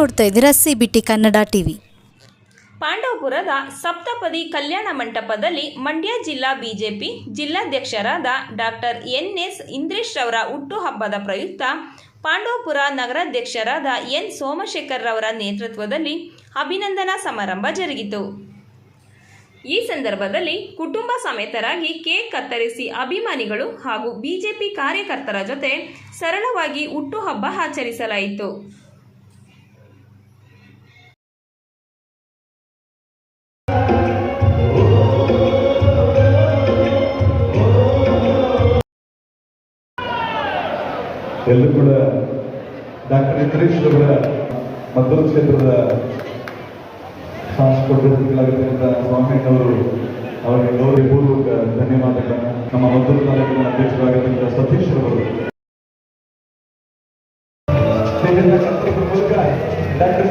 ನೋಡ್ತಾ ಇದ್ದೀರಾ? CBT Kannada TV ಪಾಂಡವಪುರದ ಸಪ್ತಪದಿ ಕಲ್ಯಾಣ ಮಂಟಪದಲ್ಲಿ ಮಂಡ್ಯ ಜಿಲ್ಲಾ ಬಿಜೆಪಿ ಜಿಲ್ಲಾಧ್ಯಕ್ಷರಾದ ಡಾಕ್ಟರ್ ಎನ್ ಎಸ್ ಇಂದ್ರೇಶ್ ರವರ ಹುಟ್ಟುಹಬ್ಬದ ಪ್ರಯುಕ್ತ ಪಾಂಡವಪುರ ನಗರಾಧ್ಯಕ್ಷರಾದ ಎನ್ ಸೋಮಶೇಖರ್ ರವರ ನೇತೃತ್ವದಲ್ಲಿ ಅಭಿನಂದನಾ ಸಮಾರಂಭ ಜರುಗಿತು. ಈ ಸಂದರ್ಭದಲ್ಲಿ ಕುಟುಂಬ ಸಮೇತರಾಗಿ ಕೇಕ್ ಕತ್ತರಿಸಿ ಅಭಿಮಾನಿಗಳು ಹಾಗೂ ಬಿಜೆಪಿ ಕಾರ್ಯಕರ್ತರ ಜೊತೆ ಸರಳವಾಗಿ ಹುಟ್ಟುಹಬ್ಬ ಆಚರಿಸಲಾಯಿತು. ಎಲ್ಲರೂ ಕೂಡ ಡಾಕ್ಟರ್ ಇಂದ್ರೇಶ್ ಅವರ ಮದ್ದೂರು ಕ್ಷೇತ್ರದ ಸಾಂಸ್ಕೃತಿಗಳಾಗಿರ್ತಕ್ಕಂಥ ಸ್ವಾಮಿಯವರು ಅವರಿಗೆ ಗೌರವಪೂರ್ವಕ ಧನ್ಯವಾದಗಳನ್ನು ನಮ್ಮ ಮದ್ದೂರು ತಾಲೂಕಿನ ಅಧ್ಯಕ್ಷರಾಗಿರ್ತಕ್ಕಂಥ ಸತೀಶ್ ಅವರು ಡಾಕ್ಟರ್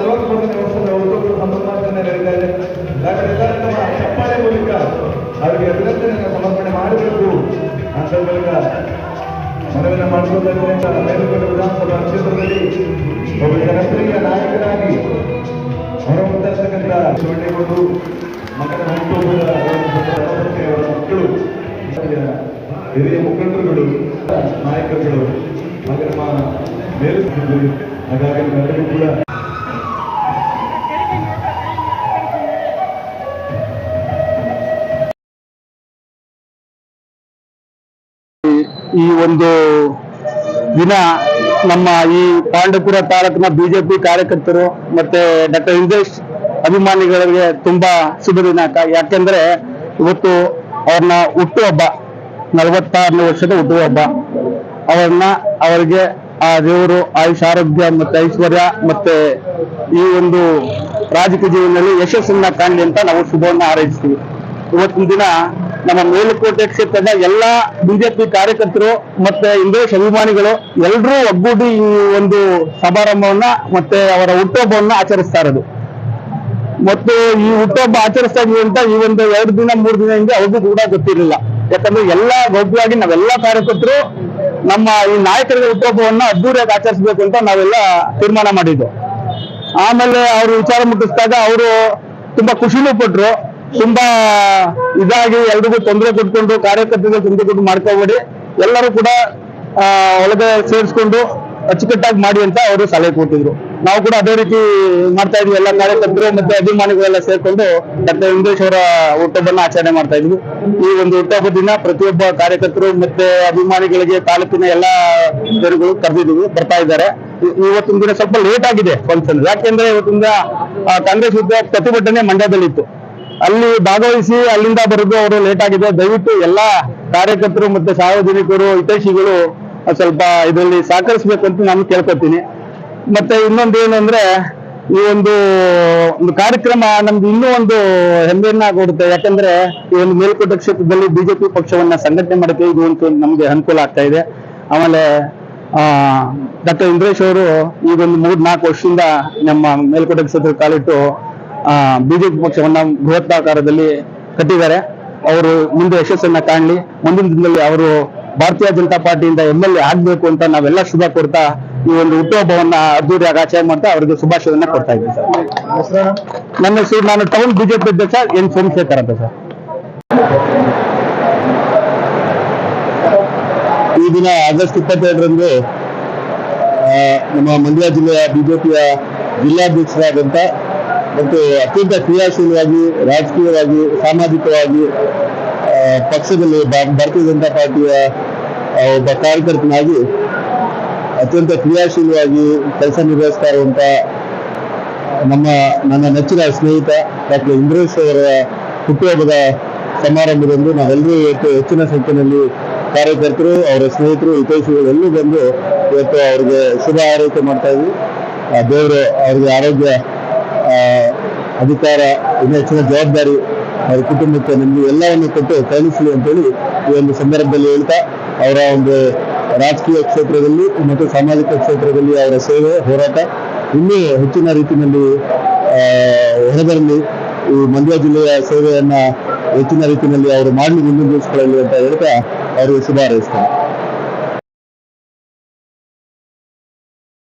ಅವರ ವರ್ಷದ ಡಾಕ್ಟರ್ ಚಪ್ಪಾಳೆ ಮೂಲಕ ಅವರಿಗೆ ಅಭಿನಂದನೆಯನ್ನು ಸಮರ್ಪಣೆ ಮಾಡಬೇಕು ಅಂತ ಮೂಲಕ ಮನವಿನ ಮಾಡಿಕೊಳ್ಳುವುದರಿಂದ ಮೇಲುಕೋಟೆ ವಿಧಾನಸಭಾ ಕ್ಷೇತ್ರದಲ್ಲಿ ಒಬ್ಬ ಜನಪ್ರಿಯ ನಾಯಕರಾಗಿ ಹೊರಹೊಮ್ಮತಕ್ಕಂಥ ಶಿವಣ್ಣೇಗೌಡರು ಮಕ್ಕಳ ಹುಟ್ಟುಹಬ್ಬದ ಮಕ್ಕಳು, ಹಿರಿಯ ಮುಖಂಡರುಗಳು, ನಾಯಕರುಗಳು ಹಾಗೆ ನಮ್ಮ ಮೇಲೆ ಹಾಗಾಗಿ ನಮ್ಮೆಲ್ಲರಿಗೂ ಕೂಡ ಈ ಒಂದು ದಿನ ನಮ್ಮ ಈ ಪಾಂಡವಪುರ ತಾಲೂಕಿನ ಬಿಜೆಪಿ ಕಾರ್ಯಕರ್ತರು ಮತ್ತೆ ಡಾಕ್ಟರ್ ಇಂದೇಶ್ ಅಭಿಮಾನಿಗಳಿಗೆ ತುಂಬಾ ಶುಭ ದಿನಾಂಕ ಯಾಕೆಂದ್ರೆ ಇವತ್ತು ಅವ್ರನ್ನ ಹುಟ್ಟುಹಬ್ಬ ನಲವತ್ತಾರನೇ ವರ್ಷದ ಹುಟ್ಟುಹಬ್ಬ ಅವ್ರನ್ನ ಅವರಿಗೆ ಆ ದೇವರು ಆಯುಷ್, ಆರೋಗ್ಯ ಮತ್ತೆ ಐಶ್ವರ್ಯ ಮತ್ತೆ ಈ ಒಂದು ರಾಜಕೀಯ ಜೀವನದಲ್ಲಿ ಯಶಸ್ಸನ್ನ ಕಾಣಲಿ ಅಂತ ನಾವು ಶುಭವನ್ನು ಹಾರೈಸ್ತೀವಿ. ಇವತ್ತಿನ ದಿನ ನಮ್ಮ ಮೇಲುಕೋಟೆ ಕ್ಷೇತ್ರದ ಎಲ್ಲಾ ಬಿಜೆಪಿ ಕಾರ್ಯಕರ್ತರು ಮತ್ತೆ ಇಂಗ್ಲಿಷ್ ಅಭಿಮಾನಿಗಳು ಎಲ್ಲರೂ ಒಗ್ಗೂಡಿ ಈ ಒಂದು ಸಮಾರಂಭವನ್ನ ಮತ್ತೆ ಅವರ ಹುಟ್ಟುಹಬ್ಬವನ್ನ ಆಚರಿಸ್ತಾ ಇರೋದು. ಮತ್ತು ಈ ಹುಟ್ಟುಹಬ್ಬ ಆಚರಿಸ್ತಾ ಇದೀವಿ ಅಂತ ಈ ಒಂದು ಎರಡು ದಿನ, ಮೂರು ದಿನ ಹಿಂದೆ ಅವ್ರಿಗೂ ಕೂಡ ಗೊತ್ತಿರಲಿಲ್ಲ. ಯಾಕಂದ್ರೆ ಎಲ್ಲಾ ಗೌಪ್ಯವಾಗಿ ನಾವೆಲ್ಲ ಕಾರ್ಯಕರ್ತರು ನಮ್ಮ ಈ ನಾಯಕರ ಹುಟ್ಟುಹಬ್ಬವನ್ನ ಅದ್ದೂರಿಯಾಗಿ ಆಚರಿಸಬೇಕು ಅಂತ ನಾವೆಲ್ಲ ತೀರ್ಮಾನ ಮಾಡಿದ್ದು. ಆಮೇಲೆ ಅವರು ವಿಚಾರ ಮುಟ್ಟಿಸಿದಾಗ ಅವರು ತುಂಬಾ ಖುಷಿನೂ ಪಟ್ರು. ತುಂಬಾ ಇದಾಗಿ ಎಲ್ರಿಗೂ ತೊಂದರೆ ಕೊಟ್ಕೊಂಡು, ಕಾರ್ಯಕರ್ತರಿಗೆ ತೊಂದರೆ ಕೊಟ್ಟು ಮಾಡ್ಕೋಬೇಡಿ. ಎಲ್ಲರೂ ಕೂಡ ಒಳಗೆ ಸೇರಿಸ್ಕೊಂಡು ಅಚ್ಚುಕಟ್ಟಾಗಿ ಮಾಡಿ ಅಂತ ಅವರು ಸಲಹೆ ಕೊಟ್ಟಿದ್ರು. ನಾವು ಕೂಡ ಅದೇ ರೀತಿ ಮಾಡ್ತಾ ಇದ್ವಿ. ಎಲ್ಲ ಕಾರ್ಯಕರ್ತರು ಮತ್ತೆ ಅಭಿಮಾನಿಗಳೆಲ್ಲ ಸೇರ್ಕೊಂಡು ಡಾಕ್ಟರ್ ವೆಂಕಟೇಶ್ ಅವರ ಆಚರಣೆ ಮಾಡ್ತಾ ಇದ್ವಿ. ಈ ಒಂದು ಹುಟ್ಟುಹಬ್ಬ ದಿನ ಪ್ರತಿಯೊಬ್ಬ ಕಾರ್ಯಕರ್ತರು ಮತ್ತೆ ಅಭಿಮಾನಿಗಳಿಗೆ ತಾಲೂಕಿನ ಎಲ್ಲಾ ಜನಗಳು ಕರೆದಿದ್ದೀವಿ, ಬರ್ತಾ ಇದ್ದಾರೆ. ಇವತ್ತಿನ ದಿನ ಸ್ವಲ್ಪ ಲೇಟ್ ಆಗಿದೆ ಫಂಕ್ಷನ್ ಯಾಕೆಂದ್ರೆ ಇವತ್ತಿನ ಕಾಂಗ್ರೆಸ್ ವಿರುದ್ಧ ಪ್ರತಿಭಟನೆ ಮಂಡ್ಯದಲ್ಲಿತ್ತು. ಅಲ್ಲಿ ಭಾಗವಹಿಸಿ ಅಲ್ಲಿಂದ ಬರೋದು ಅವರು ಲೇಟ್ ಆಗಿದೆ. ದಯವಿಟ್ಟು ಎಲ್ಲಾ ಕಾರ್ಯಕರ್ತರು ಮತ್ತೆ ಸಾರ್ವಜನಿಕರು, ಹಿತೈಷಿಗಳು ಸ್ವಲ್ಪ ಇದರಲ್ಲಿ ಸಹಕರಿಸಬೇಕು ಅಂತ ನಾನು ಕೇಳ್ಕೊತೀನಿ. ಮತ್ತೆ ಇನ್ನೊಂದು ಏನು ಅಂದ್ರೆ, ಈ ಒಂದು ಒಂದು ಕಾರ್ಯಕ್ರಮ ನಮ್ದು ಇನ್ನೂ ಒಂದು ಹೆಮ್ಮೆಯನ್ನ ಕೊಡುತ್ತೆ. ಯಾಕಂದ್ರೆ ಈ ಒಂದು ಮೇಲ್ಕೋಟೆ ಕ್ಷೇತ್ರದಲ್ಲಿ ಬಿಜೆಪಿ ಪಕ್ಷವನ್ನ ಸಂಘಟನೆ ಮಾಡಕ್ಕೆ ಇದು ಒಂದು ನಮ್ಗೆ ಅನುಕೂಲ ಆಗ್ತಾ ಇದೆ. ಆಮೇಲೆ, ಆ, ಡಾಕ್ಟರ್ ಇಂದ್ರೇಶ್ ಅವರು ಈ ಒಂದು ಮೂರ್ ನಾಲ್ಕು ವರ್ಷದಿಂದ ನಮ್ಮ ಮೇಲ್ಕೋಟೆ ಕ್ಷೇತ್ರ ಕಾಲಿಟ್ಟು ಬಿಜೆಪಿ ಪಕ್ಷವನ್ನ ಬೃಹತ್ತಾಕಾರದಲ್ಲಿ ಕಟ್ಟಿದ್ದಾರೆ. ಅವರು ಮುಂದೆ ಯಶಸ್ಸನ್ನ ಕಾಣಲಿ. ಮುಂದಿನ ದಿನದಲ್ಲಿ ಅವರು ಭಾರತೀಯ ಜನತಾ ಪಾರ್ಟಿಯಿಂದ ಎಂ ಎಲ್ ಎ ಆಗ್ಬೇಕು ಅಂತ ನಾವೆಲ್ಲ ಶುಭ ಕೊಡ್ತಾ ಈ ಒಂದು ಹುಟ್ಟುಹಬ್ಬವನ್ನ ಅದ್ದೂರಿಯಾಗಿ ಆಚರಣೆ ಮಾಡ್ತಾ ಅವರಿಗೆ ಶುಭಾಶಯವನ್ನ ಕೊಡ್ತಾ ಇದ್ದೀವಿ ಸರ್. ನನ್ನ ಹೆಸರು ನಾನು ಟೌನ್ ಬಿಜೆಪಿ ಅಧ್ಯಕ್ಷ ಎನ್ ಸೋಮಶೇಖರ್ ಅಂತ ಸರ್. ಈ ದಿನ ಆಗಸ್ಟ್ ಇಪ್ಪತ್ತೆರಡರಂದು ನಮ್ಮ ಮಂಡ್ಯ ಜಿಲ್ಲೆಯ ಬಿಜೆಪಿಯ ಜಿಲ್ಲಾಧ್ಯಕ್ಷರಾದಂಥ ಮತ್ತು ಅತ್ಯಂತ ಕ್ರಿಯಾಶೀಲವಾಗಿ, ರಾಜಕೀಯವಾಗಿ, ಸಾಮಾಜಿಕವಾಗಿ ಪಕ್ಷದಲ್ಲಿ ಭಾರತೀಯ ಜನತಾ ಪಾರ್ಟಿಯ ಒಬ್ಬ ಕಾರ್ಯಕರ್ತನಾಗಿ, ಅತ್ಯಂತ ಕ್ರಿಯಾಶೀಲವಾಗಿ ಕೆಲಸ ನಿರ್ವಹಿಸ್ತಾ ಇರುವಂತ ನಮ್ಮ, ನನ್ನ ನೆಚ್ಚಿನ ಸ್ನೇಹಿತ ಡಾಕ್ಟರ್ ಇಂದ್ರೇಶ್ ಅವರ ಹುಟ್ಟುಹಬ್ಬದ ಸಮಾರಂಭದಂದು ನಾವೆಲ್ಲರೂ ಇವತ್ತು ಹೆಚ್ಚಿನ ಸಂಖ್ಯೆಯಲ್ಲಿ ಕಾರ್ಯಕರ್ತರು, ಅವರ ಸ್ನೇಹಿತರು, ಹಿತೈಷಿಗಳು ಎಲ್ಲರೂ ಬಂದು ಇವತ್ತು ಅವ್ರಿಗೆ ಶುಭ ಆರೈಕೆ ಮಾಡ್ತಾ ಇದ್ವಿ. ಆ, ದೇವರು ಅವ್ರಿಗೆ ಆರೋಗ್ಯ ಅಧಿಕಾರ, ಇನ್ನೂ ಹೆಚ್ಚಿನ ಜವಾಬ್ದಾರಿ ಅವ್ರ ಕುಟುಂಬಕ್ಕೆ ನಿಮಗೆ ಎಲ್ಲವನ್ನು ಕೊಟ್ಟು ಕರುಣಿಸಲಿ ಅಂತೇಳಿ ಈ ಒಂದು ಸಂದರ್ಭದಲ್ಲಿ ಹೇಳ್ತಾ, ಅವರ ಒಂದು ರಾಜಕೀಯ ಕ್ಷೇತ್ರದಲ್ಲಿ ಮತ್ತು ಸಾಮಾಜಿಕ ಕ್ಷೇತ್ರದಲ್ಲಿ ಅವರ ಸೇವೆ, ಹೋರಾಟ ಇನ್ನೂ ಹೆಚ್ಚಿನ ರೀತಿಯಲ್ಲಿ ಹೊರಬರಲಿ ಈ ಮಂಡ್ಯ ಜಿಲ್ಲೆಯ ಸೇವೆಯನ್ನ ಹೆಚ್ಚಿನ ರೀತಿಯಲ್ಲಿ ಅವರು ಮಾಡಲಿ ಮುಂದಿನ ದಿವಸಗಳಲ್ಲಿ ಅಂತ ಹೇಳ್ತಾ ಅವರು ಶುಭ ಹಾರೈಸ್ತೇನೆ.